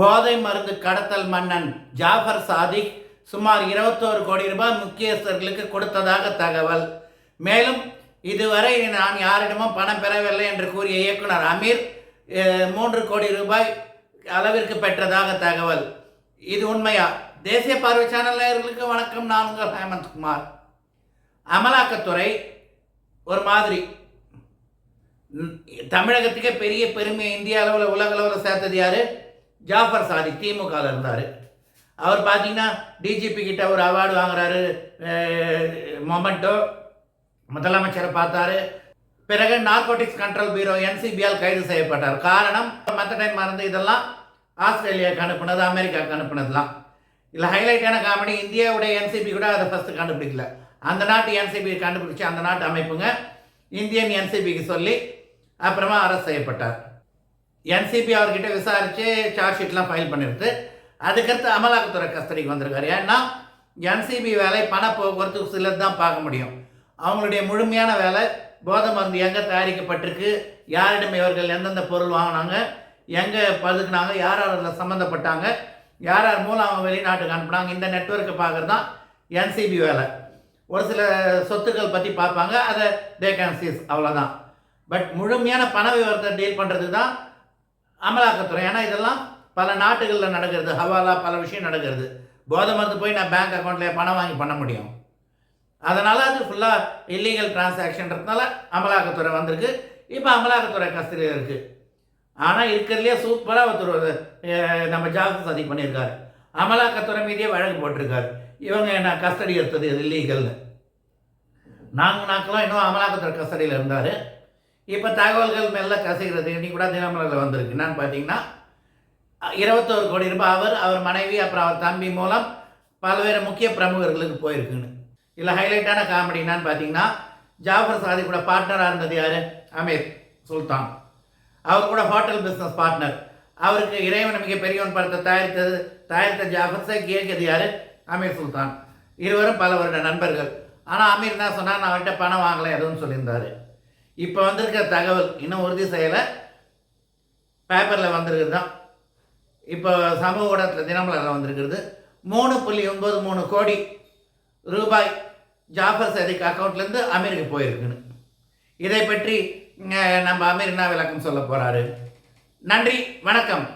போதை மருந்து கடத்தல் மன்னன் ஜாஃபர் சாதிக் சுமார் இருபத்தோரு கோடி ரூபாய் முக்கியஸ்தர்களுக்கு கொடுத்ததாக தகவல். மேலும் இதுவரை நான் யாரிடமும் பணம் பெறவில்லை என்று கூறிய இயக்குனர் அமீர் மூன்று கோடி ரூபாய் அளவிற்கு பெற்றதாக தகவல். இது உண்மையா? தேசிய பார்வை சேனல் நேயர்களுக்கு வணக்கம். நான் உங்கள் ஹேமந்த்குமார் அமலாக்கத்துறை ஒரு மாதிரி. தமிழகத்துக்கே பெரிய பெருமை இந்திய அளவில் உலக அளவில் சேர்த்தது யார்? ஜாஃபர் சாதி திமுகவில் இருந்தார். அவர் பார்த்தீங்கன்னா டிஜிபி கிட்ட ஒரு அவார்டு வாங்குறாரு மொமெண்டோ. முதலமைச்சரை பார்த்தாரு. பிறகு நார்கோட்டிக்ஸ் கண்ட்ரோல் பியூரோ என்சிபியால் கைது செய்யப்பட்டார். காரணம் மற்ற டைம் மறந்து இதெல்லாம் ஆஸ்திரேலியாவுக்கு அனுப்புனது அமெரிக்காவுக்கு அனுப்புனதுலாம் இல்லை ஹைலைட்டான காமெடி இந்தியாவுடைய என்சிபி கூட அதை ஃபஸ்ட்டு கண்டுபிடிக்கல. அந்த நாட்டு என்சிபி கண்டுபிடிச்சி அந்த நாட்டு அமைப்புங்க. இந்தியன் என்சிபிக்கு சொல்லி அப்புறமா அரெஸ்ட் செய்யப்பட்டார். என்சிபி அவர்கிட்ட விசாரித்து சார்ஜ் ஷீட்லாம் ஃபைல் பண்ணிடுது அதுக்கடுத்து அமலாக்கத்துறை கஸ்டடிக்கு வந்திருக்காரு. ஏன்னா என்சிபி வேலை பண போக்குவரத்து சிலர் தான் பார்க்க முடியும். அவங்களுடைய முழுமையான வேலை போதை மருந்து எங்கே தயாரிக்கப்பட்டிருக்கு? யாரிடம் இவர்கள் எந்தெந்த பொருள் வாங்கினாங்க? எங்கே பதுக்குனாங்க? யார் யார் அதில் சம்மந்தப்பட்டாங்க யார் யார் மூலம் அவங்க வெளிநாட்டுக்கு அனுப்புனாங்க? இந்த நெட்வொர்க்கை பார்க்குறது தான் என்சிபி வேலை. ஒரு சில சொத்துக்கள் பற்றி பார்ப்பாங்க. அதை தே கேன் சீஸ் அவ்வளோதான் பட் முழுமையான பண விவரத்தை டீல் பண்ணுறதுக்கு தான் அமலாக்கத்துறை. ஏன்னா இதெல்லாம் பல நாட்டுகளில் நடக்கிறது. ஹவாலா பல விஷயம் நடக்கிறது. போதை மருந்து போய் நான் பேங்க் அக்கௌண்ட்லேயே பணம் வாங்கி பண்ண முடியும். அதனால் அது ஃபுல்லாக இல்லீகல் டிரான்சாக்ஷன்றதுனால அமலாக்கத்துறை வந்திருக்கு. இப்போ அமலாக்கத்துறை கஸ்டடியில் இருக்குது ஆனால் இருக்கிறதுலே சூப்பராக ஒருத்தர் நம்ம ஜாஃபர் சதி பண்ணியிருக்காரு. அமலாக்கத்துறை மீதியே வழக்கு போட்டிருக்காரு. இவங்க என்ன கஸ்டடி எடுத்தது இல்லீகல்னு நான்கு நாட்களும் இன்னும் அமலாக்கத்துறை கஸ்டடியில் இருந்தார். இப்போ தகவல்கள் மெல்ல கசைகிறது. இன்னைக்கு கூட தினமலரில் வந்திருக்கு. என்னன்னு பார்த்தீங்கன்னா இருபத்தோரு கோடி ரூபாய் அவர் அவர் மனைவி அப்புறம் அவர் தம்பி மூலம் பல்வேறு முக்கிய பிரமுகர்களுக்கு போயிருக்குன்னு. இதில் ஹைலைட்டான காமெடி என்னன்னு பார்த்தீங்கன்னா ஜாஃபர் சாதி கூட பார்ட்னராக இருந்தது யார்? அமீர் சுல்தான். அவர் கூட ஹோட்டல் பிஸ்னஸ் பார்ட்னர் அவருக்கு இறைவன் மிக பெரியவன் படத்தை தயாரித்தது தயாரித்த ஜாஃபர் சாக் இயக்கியது யார்? அமீர் சுல்தான். இருவரும் பல வருட நண்பர்கள். ஆனால் அமீர் என்ன சொன்னார்? நான் அவர்கிட்ட பணம் வாங்கலை எதுவும் சொல்லியிருந்தார். இப்போ வந்திருக்கிற தகவல் இன்னும் உறுதி செய்யலை. பேப்பரில் வந்திருக்கிறது தான். இப்போ சமூக ஊடகத்தில் தினமலரில் வந்திருக்கிறது. மூணு புள்ளி ஒம்பது மூணு கோடி ரூபாய் ஜாஃபர் சதிக் அக்கௌண்ட்லேருந்து அமீருக்கு போயிருக்குன்னு. இதை பற்றி நம்ம அமீர் என்ன விளக்கம் சொல்ல போகிறாரு நன்றி வணக்கம்.